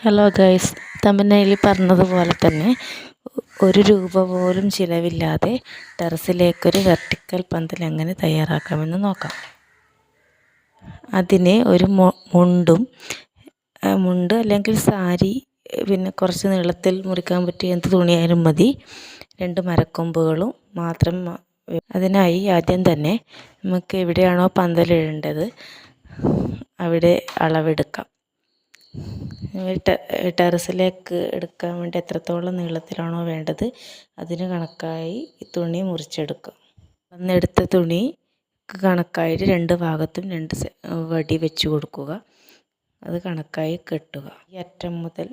Hello guys തമിഴ്നയിൽ പറഞ്ഞതുപോലെ തന്നെ ഒരു രൂപ പോലും ചിലവില്ലാതെ ടെറസിലേക്കൊരു വെർട്ടിക്കൽ പന്തൽ എങ്ങനെ തയ്യാറാക്കാമെന്ന് നോക്കാം. അതിന് ഒരു മുണ്ടും മുണ്ട് അല്ലെങ്കിൽ സാരി പിന്നെ കുറച്ച് നീളത്തിൽ മുറിക്കാൻ പറ്റിയ എന്ത് തുണിയായാലും മതി. രണ്ട് മരക്കൊമ്പുകളും മാത്രം അതിനായി ആദ്യം തന്നെ നമുക്ക് എവിടെയാണോ പന്തലിടേണ്ടത് അവിടെ അളവെടുക്കാം. ടെറസിലേക്ക് എടുക്കാൻ വേണ്ടി എത്രത്തോളം നീളത്തിലാണോ വേണ്ടത് അതിന് കണക്കായി തുണി മുറിച്ചെടുക്കും. അന്നെടുത്ത തുണി കണക്കായിട്ട് രണ്ട് ഭാഗത്തും രണ്ട് വടി വെച്ച് കൊടുക്കുക. അത് കണക്കായി കെട്ടുക. ഈ അറ്റം മുതൽ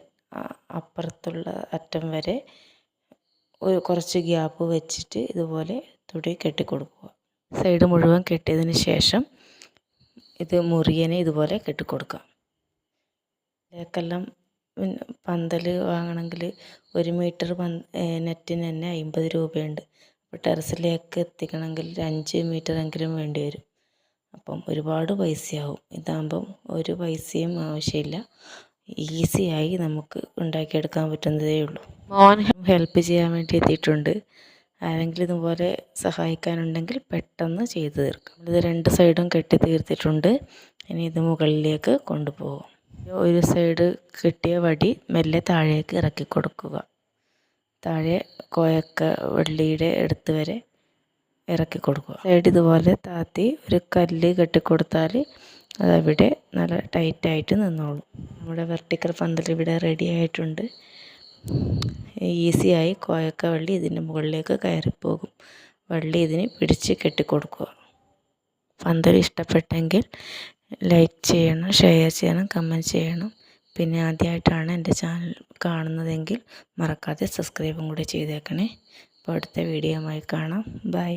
അപ്പുറത്തുള്ള അറ്റം വരെ ഒരു കുറച്ച് ഗ്യാപ്പ് വെച്ചിട്ട് ഇതുപോലെ തുണി കെട്ടിക്കൊടുക്കുക. സൈഡ് മുഴുവൻ കെട്ടിയതിന് ശേഷം ഇത് മുറിയനെ ഇതുപോലെ കെട്ടിക്കൊടുക്കുക ഇതിലേക്കെല്ലാം പന്തൽ വാങ്ങണമെങ്കിൽ ഒരു മീറ്റർ നെറ്റിന് തന്നെ അമ്പത് രൂപയുണ്ട്. അപ്പോൾ ടെറസിലേക്ക് എത്തിക്കണമെങ്കിൽ ഒരു അഞ്ച് മീറ്ററെങ്കിലും വേണ്ടി വരും. അപ്പം ഒരുപാട് പൈസയാവും. ഇതാകുമ്പം ഒരു പൈസയും ആവശ്യമില്ല. ഈസിയായി നമുക്ക് ഉണ്ടാക്കിയെടുക്കാൻ പറ്റുന്നതേ ഉള്ളൂ. മോൻ ഹെൽപ്പ് ചെയ്യാൻ വേണ്ടി എത്തിയിട്ടുണ്ട്. ആരെങ്കിലും ഇതുപോലെ സഹായിക്കാനുണ്ടെങ്കിൽ പെട്ടെന്ന് ചെയ്തു തീർക്കാം. ഇത് രണ്ട് സൈഡും കെട്ടി തീർത്തിട്ടുണ്ട്. ഇനി ഇത് മുകളിലേക്ക് കൊണ്ടുപോകും ഒരു സൈഡ് കിട്ടിയ വടി മെല്ലെ താഴേക്ക് ഇറക്കി കൊടുക്കുക. താഴെ കോയക്ക വള്ളിയുടെ അടുത്ത് വരെ ഇറക്കി കൊടുക്കുക. സൈഡ് ഇതുപോലെ താത്തി ഒരു കല്ല് കെട്ടിക്കൊടുത്താൽ അതവിടെ നല്ല ടൈറ്റായിട്ട് നിന്നോളും. നമ്മുടെ വെർട്ടിക്കൽ പന്തൽ ഇവിടെ റെഡി ആയിട്ടുണ്ട്. ഈസിയായി കോയക്ക വള്ളി ഇതിന്റെ മുകളിലേക്ക് കയറിപ്പോകും. വള്ളി ഇതിന് പിടിച്ച് കെട്ടിക്കൊടുക്കുക പന്തൽ ഇഷ്ടപ്പെട്ടെങ്കിൽ ലൈക്ക് ചെയ്യണം ഷെയർ ചെയ്യണം കമന്റ് ചെയ്യണം. പിന്നെ ആദ്യമായിട്ടാണ് എന്റെ ചാനൽ കാണുന്നതെങ്കിൽ മറക്കാതെ സബ്സ്ക്രൈബും കൂടെ ചെയ്തേക്കണേ. അപ്പോൾ അടുത്ത വീഡിയോയുമായി കാണാം. ബൈ